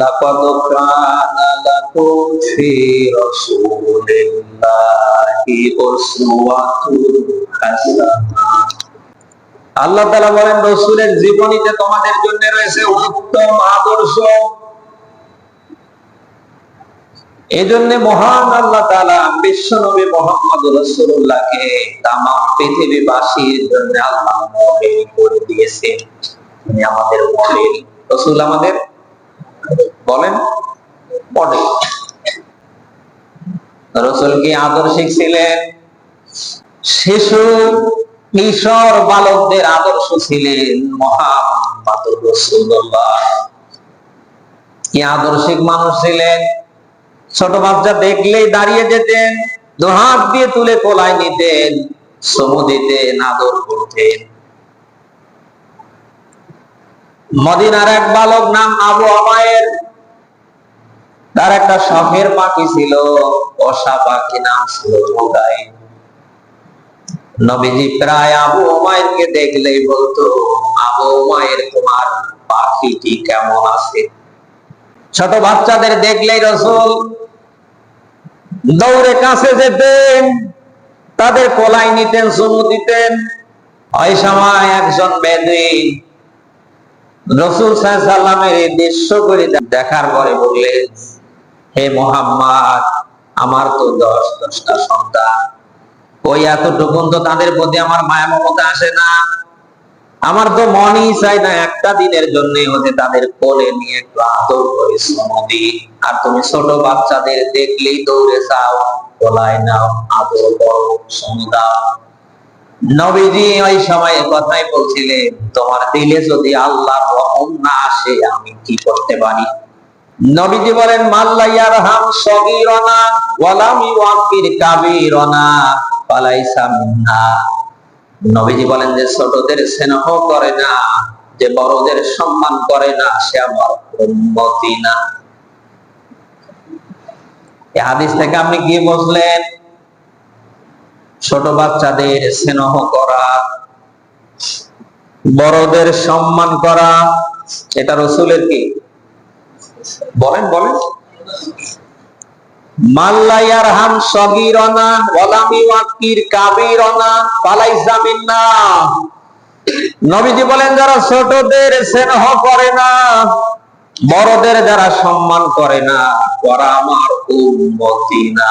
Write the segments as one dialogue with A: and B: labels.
A: লাকাদ কানা লাকুম ফি রাসূলিল্লাহি উসওয়াতুন হাসানাহ আল্লাহ তাআলা বলেন, রাসূলের জীবনীতে তোমাদের জন্য রয়েছে উত্তম আদর্শ। এই জন্য মহান আল্লাহ তালা বিশ্ব নবী মোহাম্মদ রাসূলুল্লাহকে তাম পৃথিবীবাসীর জন্য আল্লাহ করে দিয়েছেন। আমাদের রাসূল আমাদের বলেন? মডেল রসুল কি আদর্শিক ছিলেন? শিশু, কিশোর বালকদের আদর্শ ছিলেন মহাম্মদ রসুল্লাহ কি আদর্শিক মানুষ ছিলেন? ছোট বাচ্চা দেখলেই দাঁড়িয়ে যেতেন দু হাত দিয়ে তুলে কোলায় নিতেন সমু দিতেন, আদর করতেন। মদিনার এক বালক নাম আবু আমায়ের তার একটা শখের পাখি ছিল, বসা পাখি নাম ছিল নবীজি প্রায় আবু ওমায়েরকে দেখলেই বলতো, আবু ওমায়ের তোমার পাখিটি কেমন আছে? ছোট বাচ্চাদের দেখলেই রসুল দৌড়ে কাছে যেতেন, তাদের কোলাই নিতেন সুমু দিতেন। ওই সময় একজন বেদুইন রসুল সাল্লামের এই দৃশ্য করে দেখার পরে বললেন, হে মোহাম্মদ, আমার তো দশ, দশটা সন্তান। ওই এতটুকুন তো তাদের প্রতি আমার মায়া মমতা আসে না। আমার তো মনই চাই না একটা দিনের জন্য ওদের তাদের কোলে নিয়ে একটু আদর করে সমদি আর তুমি ছোট বাচ্চাদের দেখলেই দৌড়ে চাও কোলায় নাও, আদর করো সমুদাও নবীজি ওই সময় কথাই বলছিলেন, তোমার দিলে যদি আল্লাহ রহম না আসে, আমি কি করতে পারি? নবীজি বলেন মাল্লাইয়ার হাম সগীরনা, ওয়ালাম ইউআকির কাবীরনা, ফালাইসা মিন্না। নবীজি বলেন যে, ছোটদের স্নেহ করে না, যে বড়দের সম্মান করে না, সে আমার উম্মতি না। হাদিস থেকে আপনি কি বুঝলেন? ছোট বাচ্চাদের স্নেহ করা, বড়দের সম্মান করা, এটা রসুলের কি? বলেন বলেন। হাম সগিরনা ওয়াকির কাবিরনা নবীজি বলেন, যারা ছোটদের স্নেহ করে না, বড়দের যারা সম্মান করে না, ওরা আমার না।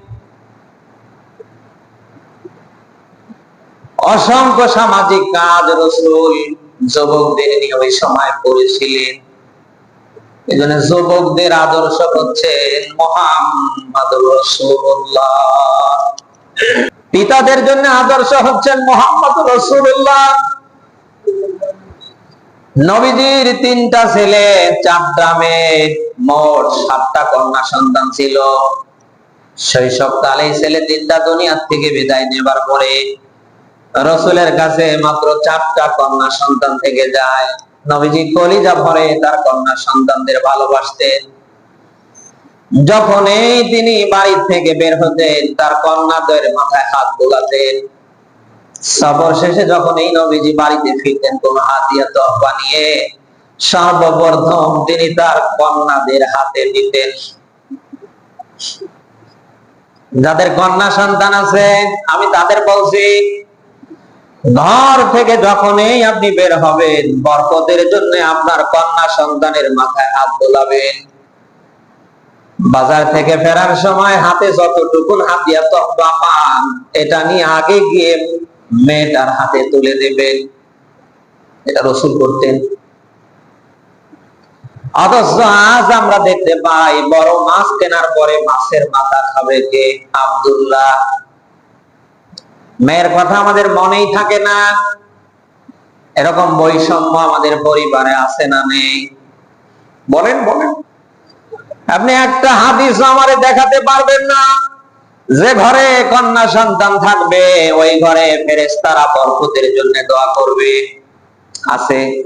A: অসংখ্য সামাজিক কাজ রসুল যুবকদের নিয়ে ওই সময় করেছিলেন। এই জন্য যুবকদের আদর্শ হচ্ছে মোহাম্মদ রসুল্লাহ। পিতাদের জন্য আদর্শ হচ্ছেন মোহাম্মদ রসুল্লাহ। নবীজির তিনটা ছেলে, চারটা মেয়ে, মোট সাতটা কন্যা সন্তান ছিল। শৈশবকালে ছেলে তিনটা দুনিয়ার থেকে বিদায় নেবার পরে রসুলের কাছে মাত্র চারটা কন্যা সন্তান থেকে যায়। নবীজি কলিজা ভরে তার কন্যা সন্তানদের ভালোবাসতেন। যখনই তিনি বাড়ি থেকে বের হতেন, তার কন্যাদের মাথায় হাত বোলাতেন। সফর শেষে যখন এই নবীজি বাড়িতে ফিরতেন, কোন হাতিয়া তহবা নিয়ে সর্বপ্রথম তিনি তার কন্যাদের হাতে দিতেন। যাদের কন্যা সন্তান আছে, আমি তাদের বলছি ঘর থেকে যখনই আপনি বের হবেন, বরকতের জন্য আপনার কন্যা সন্তানের মাথায় হাত দোলাবেন বাজার থেকে ফেরার সময় হাতে যতটুকুন হাতিয়া তহবা পান, এটা নিয়ে আগে গিয়ে মেয়েটার হাতে তুলে দেবেন। এটা রসুল করতেন। অথচ আজ আমরা দেখতে পাই, বড় মাছ কেনার পরে মাছের মাথা খাবে কে? আবদুল্লাহ। মেয়ের কথা আমাদের মনেই থাকে না। এরকম বৈষম্য আমাদের পরিবারে আছে না নেই। বলেন বলেন। আপনি একটা হাদিস আমারে দেখাতে পারবেন না। যে ঘরে কন্যা সন্তান থাকবে, ওই ঘরে ফেরেশতারা বরকতের জন্য দোয়া করবে। আছে।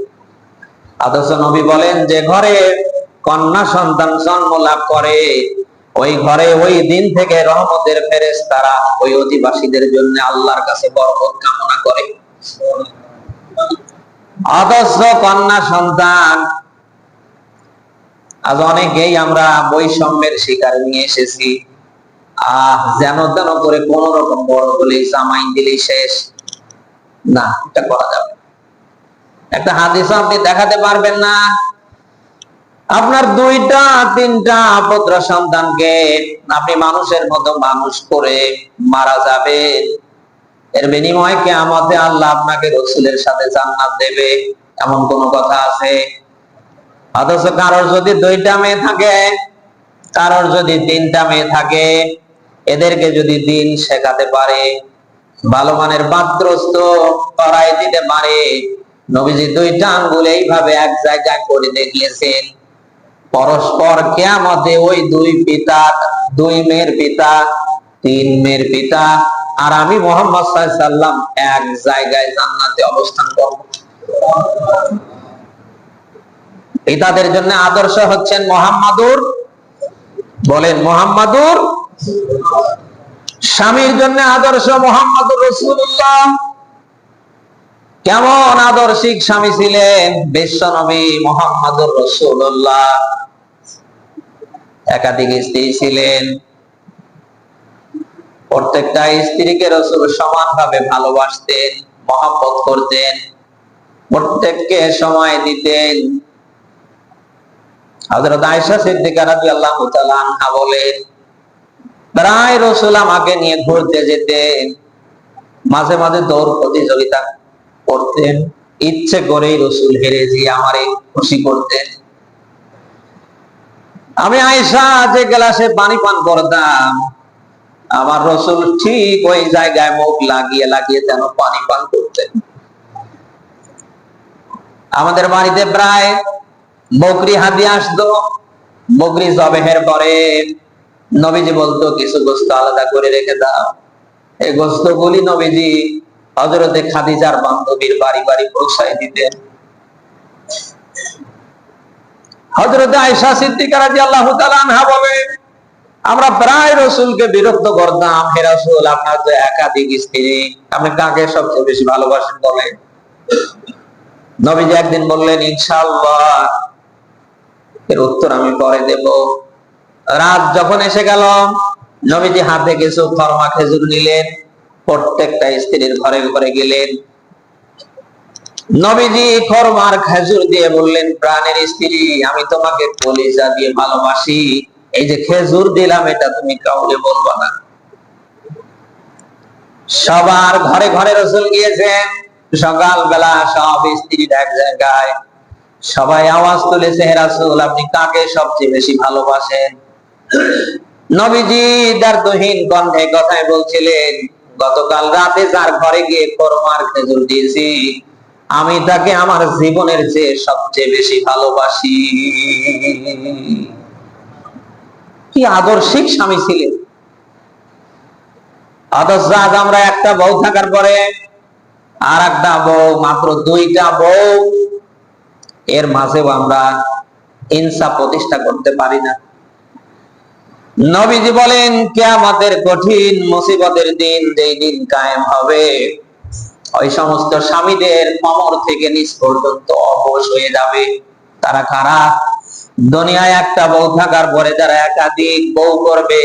A: অথচ নবী বলেন, যে ঘরে কন্যা সন্তান জন্ম লাভ করে ওই ঘরে ওই দিন থেকে রহমতের ফেরেশতারা ওই অধিবাসীদের জন্য আল্লাহর কাছে বরকত কামনা করে। অথচ কন্যা সন্তান, আজ অনেকেই আমরা বৈষম্যের শিকার নিয়ে এসেছি। আহ, যেন তেন করে কোন রকম বড় হলেই জামাই দিলেই শেষ। না, এটা করা যাবে একটা হাদিস আপনি দেখাতে পারবেন না। আপনার দুইটা তিনটা পুত্র সন্তানকে আপনি মানুষের মতো মানুষ করে মারা যাবেন। এর বিনিময়ে কে আমাদের আল্লাহ আপনাকে রসুলের সাথে জান্নাত দেবে। এমন কোন কথা আছে? অথচ কারোর যদি দুইটা মেয়ে থাকে, কারোর যদি তিনটা মেয়ে থাকে, এদেরকে যদি দিন শেখাতে পারে, ভালো মানের পাত্রস্থ করাই দিতে পারে, নবীজি দুইটা আঙ্গুল এইভাবে এক জায়গায় করে দেখিয়েছেন। পরস্পর কেয়ামতে ওই দুই পিতা, দুই মেয়ের পিতা, তিন মেয়ের পিতা, আর আমি মোহাম্মদ সাল্লাম এক জায়গায় জান্নাতে অবস্থান করব। পিতাদের জন্য আদর্শ হচ্ছেন মোহাম্মদুর। বলেন, মোহাম্মদুর স্বামীর জন্য আদর্শ মোহাম্মদুর রসুল্লাহ কেমন আদর্শিক স্বামী ছিলেন? বিশ্ব নবী মোহাম্মদুর রসুল্লাহ একাধিক স্ত্রী ছিলেন। প্রত্যেকটা স্ত্রীকে রসুল সমানভাবে ভালোবাসতেন, মহাব্বত করতেন, প্রত্যেককে সময় দিতেন। হযরত আয়েশা সিদ্দিকা রাদিয়াল্লাহু তাআলা আনহা বলেন, প্রায় রসুল আমাকে নিয়ে ঘুরতে যেতেন, মাঝে মাঝে দৌড় প্রতিযোগিতা করতেন, ইচ্ছে করেই রসুল হেরে গিয়ে আমারে খুশি করতেন। আমি আয়েশা যে গ্লাসে পানি পান করতাম, আমার রসুল ঠিক ওই জায়গায় মুখ লাগিয়ে লাগিয়ে যেন পানি পান করতেন। আমাদের বাড়িতে প্রায় বকরি হাতি আসতো, বকরি জবেহের পরে নবীজি বলতো, কিছু গোস্ত আলাদা করে রেখে দাও। এই গোস্ত গুলি নবীজি হজরতে খাদিজার বান্ধবীর বাড়ি বাড়ি পৌঁছায় দিতেন। বলে আমরা প্রায় রসুলকে বিরক্ত করতাম। হে রাসূল, আপনার একাধিক স্ত্রী, আপনি কাকে সবচেয়ে বেশি ভালোবাসেন বলেন? নবীজি একদিন বললেন, ইনশাআল্লাহ, এর উত্তর আমি পরে দেব। রাত যখন এসে গেল, নবীজি হাতে কিছু ফরমা খেজুর নিলেন, প্রত্যেকটা স্ত্রীর ঘরে ঘরে গেলেন। নবীজি খরমার খেজুর দিয়ে বললেন, প্রাণের স্ত্রী, আমি তোমাকে কলিজা দিয়ে ভালোবাসি। এই যে খেজুর দিলাম, এটা তুমি কাউকে বলবা না। সবার ঘরে ঘরে রসুল গিয়েছেন। সকাল বেলা সব স্ত্রী এক জায়গায়। সবাই আওয়াজ তুলেছে, হে রাসূল, আপনি কাকে সবচেয়ে বেশি ভালোবাসেন? নবীজি দার্থহীন কণ্ঠে কথায় বলছিলেন, গতকাল রাতে যার ঘরে গিয়ে কোরমার খেজুর দিয়েছি আমি তাকে আমার জীবনের চেয়ে সবচেয়ে বেশি ভালোবাসি। কি আদর্শিক স্বামী ছিলেন? অথচ আজ আমরা একটা বউ থাকার পরে আর একটা বউ, মাত্র দুইটা বউ। এর মাঝেও আমরা ইনসাফ প্রতিষ্ঠা করতে পারি না। নবীজি বলেন, কেয়ামতের কঠিন মুসিবতের দিন যেই দিন কায়েম হবে ওই সমস্ত স্বামীদের কমর থেকে নিচ পর্যন্ত অবশ হয়ে যাবে। তারা কারা? দুনিয়ায় একটা বউ থাকার পরে যারা একাধিক বউ করবে,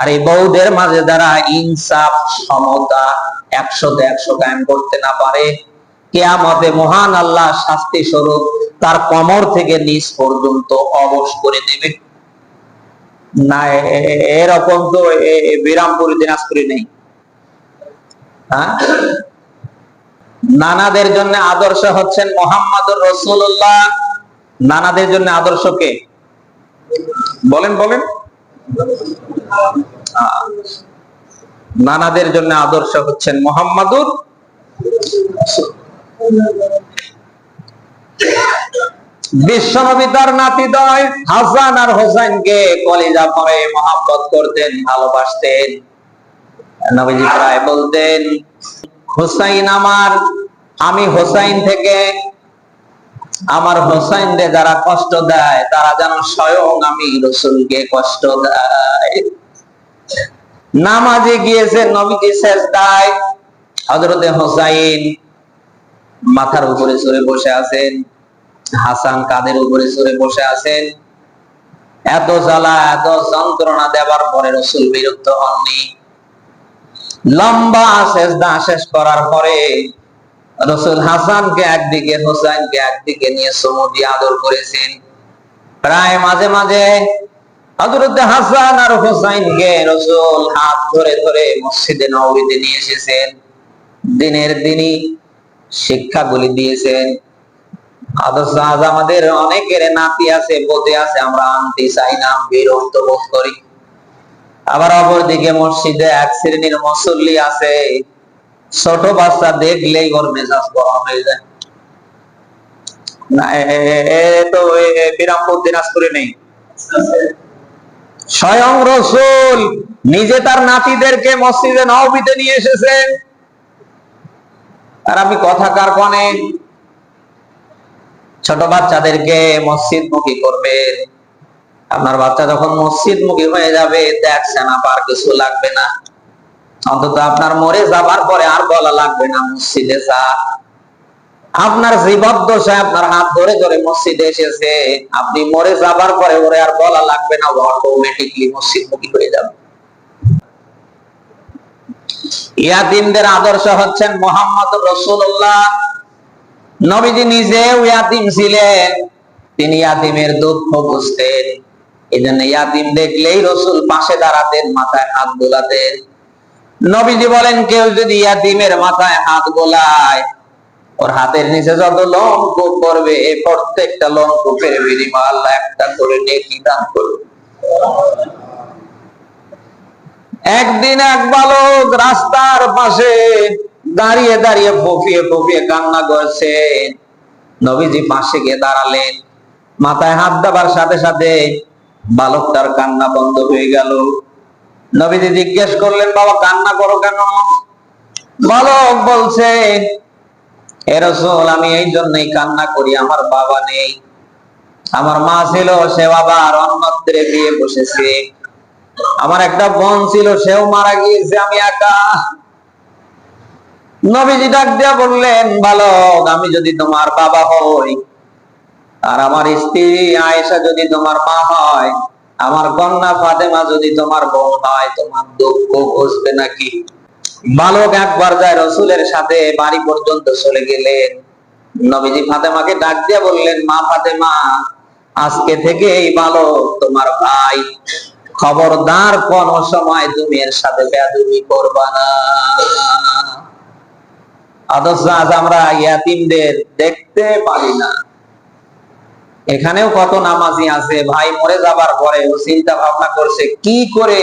A: আর এই বউদের মাঝে যারা ইনসাফ সমতা একশোতে একশো কায়েম করতে না পারে, কেয়ামতে মহান আল্লাহ শাস্তি স্বরূপ তার কমর থেকে নিচ পর্যন্ত অবশ করে দেবে। না এরকম তো বিরামপুরি নেই। হ্যাঁ? নানাদের জন্য আদর্শ হচ্ছেন মোহাম্মদুর রসুল্লাহ নানাদের জন্য আদর্শ কে? বলেন বলেন। নানাদের জন্য আদর্শ হচ্ছেন মোহাম্মদুর বিশ্বনবী তার নাতিদয় হাসান আর হোসেনকে কলিজা পরে মহাব্বত করতেন, ভালোবাসতেন। নবীজি প্রায় বলতেন, হুসাইন আমার আমি হোসাইন থেকে আমার হোসাইনরে যারা কষ্ট দেয়, তারা যেন স্বয়ং আমি রসুলকে কষ্ট দেয়। নামাজে নবীজি শেষ দায় হজরতে হোসাইন মাথার উপরে বসে আছেন, হাসান কাদের উপরে বসে আছেন। এত জ্বালা, এত যন্ত্রণা দেওয়ার পরে রসুল বিরক্ত হননি। লম্বা শেষদা শেষ করার পরে রসুল হাসানকে একদিকে, হোসাইনকে একদিকে নিয়ে সমুদি আদর করেছেন। প্রায় মাঝে মাঝে হাসান আর রসুল হাত ধরে ধরে মসজিদে নবীতে নিয়ে এসেছেন। দিনের দিনই শিক্ষাগুলি দিয়েছেন। অথচ আজ আমাদের অনেকের নাতি আছে বোধে আছে, আমরা আনতে চাই না, বিরক্ত বোধ করি। আবার অপরদিকে মসজিদে এক শ্রেণির মুসল্লি আছে। ছোট বাচ্চা দেখলেই ওর মেজাজ গরম হয়ে যায়। না নিজে তার নাতিদেরকে মসজিদে নিয়ে এসেছেন। আর আমি কথা কার কনে? ছোট বাচ্চাদেরকে মসজিদ মুখী করবে। আপনার বাচ্চা যখন মসজিদ মুখী হয়ে যাবে দেখছেন আবার কিছু লাগবে না। অন্তত আপনার মরে যাবার পরে আর বলা লাগবে না, মসজিদে যা। আপনার জীবদ্দশায় আপনার হাত ধরে ধরে মসজিদে এসেছে। আপনি মরে যাবার পরে ওরে আর বলা লাগবে না অটোমেটিকলি মসজিদ মুখী হয়ে যাবে। ইয়াতিমদের আদর্শ হচ্ছেন মোহাম্মদ রসুল্লাহ নবীজি নিজেও ইয়াতিম ছিলেন, তিনি ইয়াতিমের দুঃখ বুঝতেন। এই জন্য ইয়াতিম দেখলেই রসুল পাশে দাঁড়াতেন, মাথায় হাত বোলাতেন। নবীজি বলেন, কেউ যদি ইয়াতিমের মাথায় হাত গোলায়, ওর হাতের নিচে যত লোমকূপ করবে এই প্রত্যেকটা লোমকূপের বিনিময় আল্লাহ একটা করে নেকি দান করবে। একদিন এক বালক রাস্তার পাশে দাঁড়িয়ে দাঁড়িয়ে ফফিয়ে ফফিয়ে কান্না করছে। নবীজি পাশে গিয়ে দাঁড়ালেন। মাথায় হাত দেবার সাথে সাথে বালকটার কান্না বন্ধ হয়ে গেল। নবীজি জিজ্ঞেস করলেন, বাবা, কান্না করো কেন? বালক বলছে, এ রসুল, আমি এই জন্যই কান্না করি, আমার বাবা নেই। আমার মা ছিল, সে আবার অন্যত্রে বিয়ে বসেছে। আমার একটা বোন ছিল, সেও মারা গিয়েছে, আমি একা। নবীজি ডাক দিয়া বললেন, বালক, আমি যদি তোমার বাবা হই, আর আমার স্ত্রী আয়েশা যদি তোমার মা হয় আমার কন্যা ফাতেমা যদি তোমার বোন হয়, তোমার দুঃখ বুঝবে নাকি? বালক একবার যায় রসুলের সাথে বাড়ি পর্যন্ত চলে গেলেন। নবীজি ফাতেমাকে ডাক দিয়া বললেন, মা ফাতেমা, আজকে থেকে এই বালক তোমার ভাই। খবরদার কোন সময় তুমি এর সাথে বেয়াদবি করবা না। অথচ আজ আমরা ইয়াতিমদের দেখতে পারি না। এখানেও কত নামাজি আছে? ভাই মরে যাবার পরে চিন্তা ভাবনা করছে, কি করে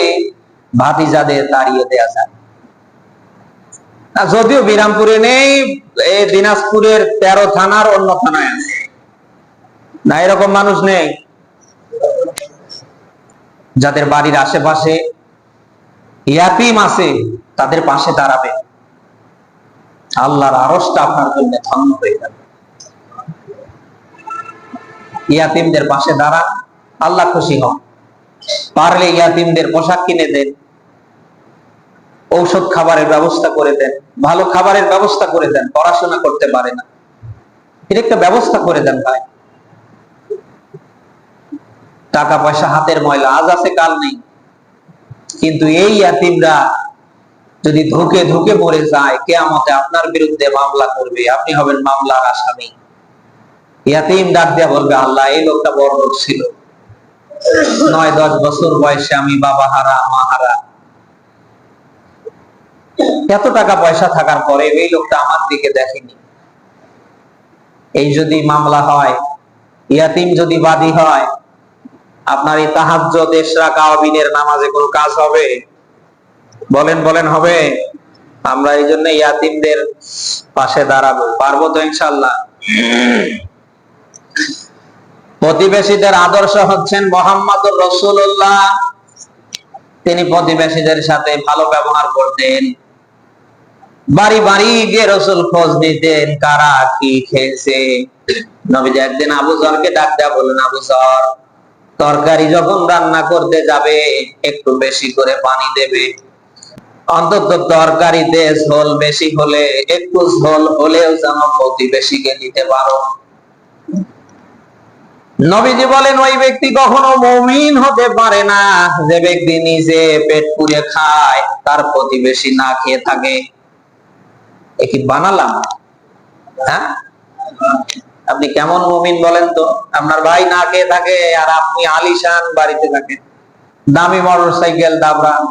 A: ভাতিজাদের তাড়িয়ে দেয়া যায়? যদিও বিরামপুরে নেই এই দিনাজপুরের তেরো থানার অন্য থানায় আছে। না, এরকম মানুষ নেই। যাদের বাড়ির আশেপাশে ইয়াতিম আছে, তাদের পাশে দাঁড়াবে। আল্লাহর আরসটা আপনার জন্য ধন্য হয়ে যাবে। ইয়াতিমদের পাশে দাঁড়ান আল্লাহ খুশি হন পারলে ইয়াতিমদের পোশাক কিনে দেন, ঔষধ খাবারের ব্যবস্থা করে দেন, ভালো খাবারের ব্যবস্থা করে দেন, পড়াশোনা করতে পারে না। এর একটা ব্যবস্থা করে দেন ভাই। টাকা পয়সা হাতের ময়লা, আজ আছে, কাল নেই। কিন্তু এই ইয়াতিমরা যদি ধুকে ধুকে মরে যায়, কেয়ামতে আপনার বিরুদ্ধে মামলা করবে। আপনি হবেন মামলার আসামি। ইয়াতিম ডাক দিয়া বলবে, আল্লাহ, এই লোকটা বড় লোক ছিল। নয়, দশ বছর বয়সে আমি বাবা হারা, মা হারা। এত টাকা পয়সা থাকার পরে এই লোকটা আমার দিকে দেখেনি। এই যদি মামলা হয়, ইয়াতিম যদি বাদী হয়, আপনার এই তাহাজ্য দেশরা কাওয়াবিনের নামাজে কোনো কাজ হবে? বলেন বলেন, হবে। আমরা এই জন্য ইয়াতিমদের পাশে দাঁড়াবো। পারব তো ইনশাল্লাহ প্রতিবেশীদের আদর্শ হচ্ছেন মোহাম্মদ রসুল্লাহ তিনি প্রতিবেশীদের সাথে ভালো ব্যবহার করতেন। বাড়ি বাড়ি গিয়ে রসুল খোঁজ নিতেন, কারা কি খেয়েছে। নবীজি একদিন আবু জরকে ডাক দেয়া বললেন, আবু জর, তরকারি যখন রান্না করতে যাবে, একটু বেশি করে পানি দেবে। অন্তত তরকারিতে ঝোল বেশি হলে, একটু ঝোল হলেও যেন প্রতিবেশীকে দিতে পারো। নবীজি বলেন, ওই ব্যক্তি কখনো মমিন হতে পারে না। যে ব্যক্তি নিজে পেট পুড়ে খায়, তার প্রতিবেশী না খেয়ে থাকে। এ বানালাম? হ্যাঁ? আপনি কেমন মমিন বলেন তো? আপনার ভাই না খেয়ে থাকে, আর আপনি আলিশান বাড়িতে থাকেন দামি মোটর সাইকেল দাবরান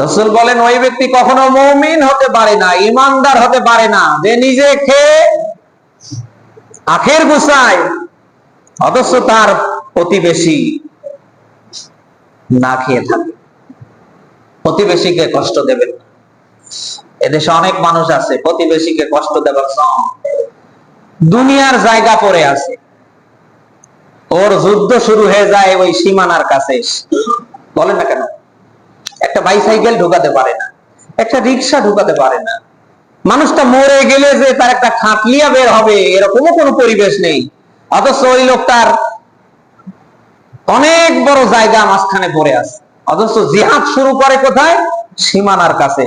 A: রসুল বলেন, ওই ব্যক্তি কখনো মৌমিন হতে পারে না, ইমানদার হতে পারে না। যে নিজে খেয়ে আখের গুছায় অথচ তার প্রতিবেশী না খেয়ে থাকে। প্রতিবেশীকে কষ্ট দেবেন এদেশে অনেক মানুষ আছে, প্রতিবেশীকে কষ্ট দেবার সং দুনিয়ার জায়গা পড়ে আছে। ওর যুদ্ধ শুরু হয়ে যায় ওই সীমানার কাছে বলেন না কেন? একটা বাইসাইকেল ঢুকাতে পারে না, একটা রিক্সা ঢুকাতে পারে না। মানুষটা মরে গেলে যে তার একটা খাটলিয়া বের হবে, এরকমও কোনো পরিবেশ নেই। অথচ ওই লোকটার অনেক বড় জায়গা মাঝখানে পড়ে আছে। অথচ জিহাদ শুরু করে কোথায়? সীমানার কাছে।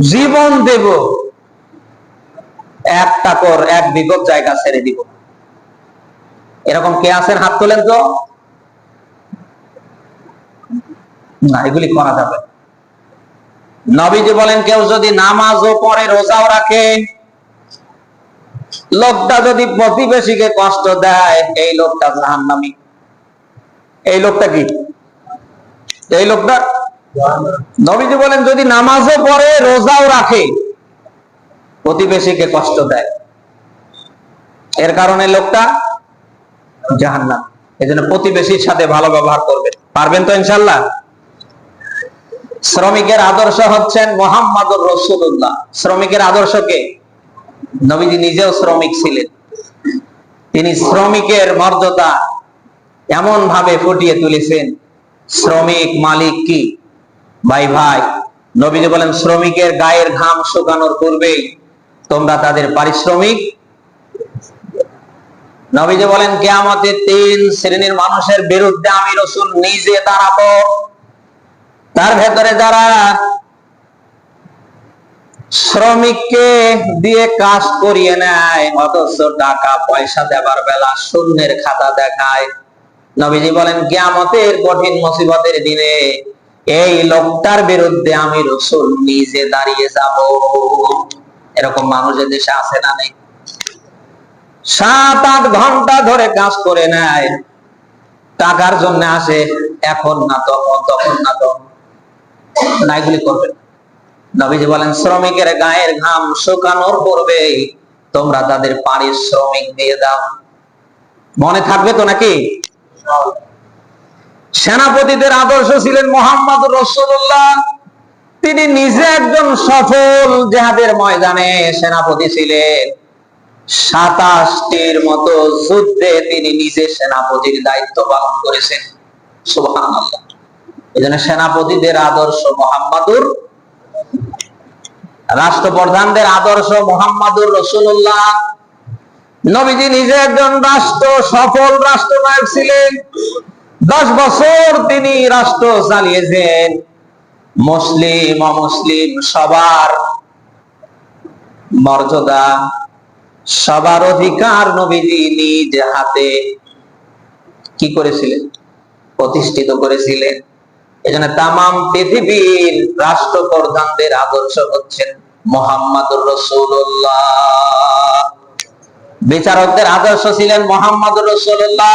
A: জীবন দেব এক টাকর এক বিগত জায়গা ছেড়ে দিব। এরকম কে আছেন? হাত তোলেন তো। না, এগুলি করা যাবে। নবীজি বলেন, কেউ যদি নামাজও পড়ে, রোজাও রাখে, লোকটা যদি প্রতিবেশীকে কষ্ট দেয়, এই লোকটা জাহান্নামী। এই লোকটা কি? এই লোকটা? নবীজি বলেন, যদি নামাজও পড়ে, রোজাও রাখে প্রতিবেশীকে কষ্ট দেয়। এর কারণে লোকটা জাহান্নাম। এই জন্য প্রতিবেশীর সাথে ভালো ব্যবহার করবেন। পারবেন তো ইনশাল্লাহ? শ্রমিকের আদর্শ হচ্ছেন মোহাম্মদুর রসুল্লাহ শ্রমিকের আদর্শকে নবীজি নিজেও শ্রমিক ছিলেন। তিনি শ্রমিকের মর্যাদা এমন ভাবে ফুটিয়ে তুলেছেন, শ্রমিক মালিক কি? ভাই ভাই, নবীজি বলেন, শ্রমিকের গায়ের ঘাম শুকানোর পূর্বেই তোমরা তাদের পারিশ্রমিক নবীজি বলেন কেয়ামতে তিন শ্রেণির মানুষের বিরুদ্ধে আমি রসুল নিজে দাঁড়াবো। তার ভেতরে যারা শ্রমিককে দিয়ে কাজ করিয়ে নেয়, অথচ টাকা পয়সা দেবার বেলা শূন্যের খাতা দেখায়। নবীজি বলেন, কিয়ামতের কঠিন মুসিবতের দিনে এই লোকটার বিরুদ্ধে আমি রসুল নিজে দাঁড়িয়ে যাব। এরকম মানুষ দেশে আছে না নেই। সাত আট ঘণ্টা ধরে কাজ করে নেয়। টাকার জন্য আসে, এখন না তখন তখন না তখন না এগুলি করবেন। নবীজি বলেন, শ্রমিকের গায়ের ঘাম শুকানোর পূর্বে তোমরা তাদের পারিশ্রমিক দিয়ে দাও। মনে থাকবে তো নাকি? সেনাপতিদের আদর্শ ছিলেন মোহাম্মদ রসুল্লাহ তিনি নিজে একজন সফল জেহাদের ময়দানে সেনাপতি ছিলেন। সাতাশটির মতো যুদ্ধে তিনি নিজে সেনাপতির দায়িত্ব পালন করেছেন। সুবহান এই সেনাপতিদের আদর্শ মোহাম্মদুর রাষ্ট্রপ্রধানদের আদর্শ মোহাম্মদুর রসুল্লাহ নবীজি নিজে একজন রাষ্ট্র, সফল রাষ্ট্রনায়ক ছিলেন। দশ বছর তিনি রাষ্ট্র চালিয়েছেন। মুসলিম, অমুসলিম, সবার মর্যাদা, সবার অধিকার নবীজি নিজ হাতে কি করেছিলেন? প্রতিষ্ঠিত করেছিলেন। এজন্য তামাম পৃথিবীর রাষ্ট্রপ্রধানদের আদর্শ হচ্ছেন মোহাম্মদুর রসুল্লাহ বিচারকদের আদর্শ ছিলেন মোহাম্মদুর রসুল্লাহ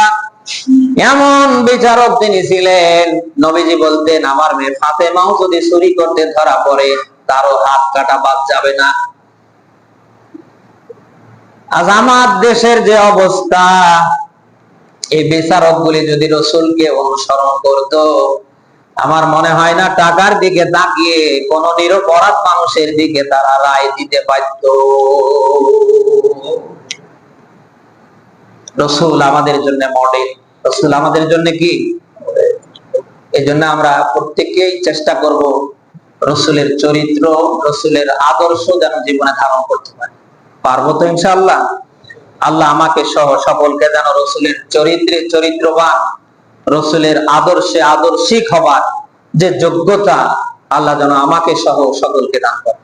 A: এমন বিচারক তিনি ছিলেন, নবীজি বলতেন, আমার মেয়ে ফাতেমাও যদি চুরি করতে ধরা পড়ে, তারও হাত কাটা বাদ যাবে না। আজ আমার দেশের যে অবস্থা, এই বিচারক গুলি যদি রসুলকে অনুসরণ করত আমার মনে হয় না টাকার দিকে তাকিয়ে কোন নিরপরাধ মানুষের দিকে তারা রায় দিতে পারত রসুল আমাদের জন্য মডেল রসুল আমাদের জন্য কি? এই জন্য আমরা প্রত্যেকেই চেষ্টা করব রসুলের চরিত্র, রসুলের আদর্শ যেন জীবনে ধারণ করতে পারি। পারব তো ইনশাআল্লাহ। আল্লাহ আমাকে সহ সকলকে যেন রসুলের চরিত্রে চরিত্রবান রসুলের আদর্শে আদর্শিক হবার যে যোগ্যতা আল্লাহ যেন আমাকে সহ সকলকে দান করে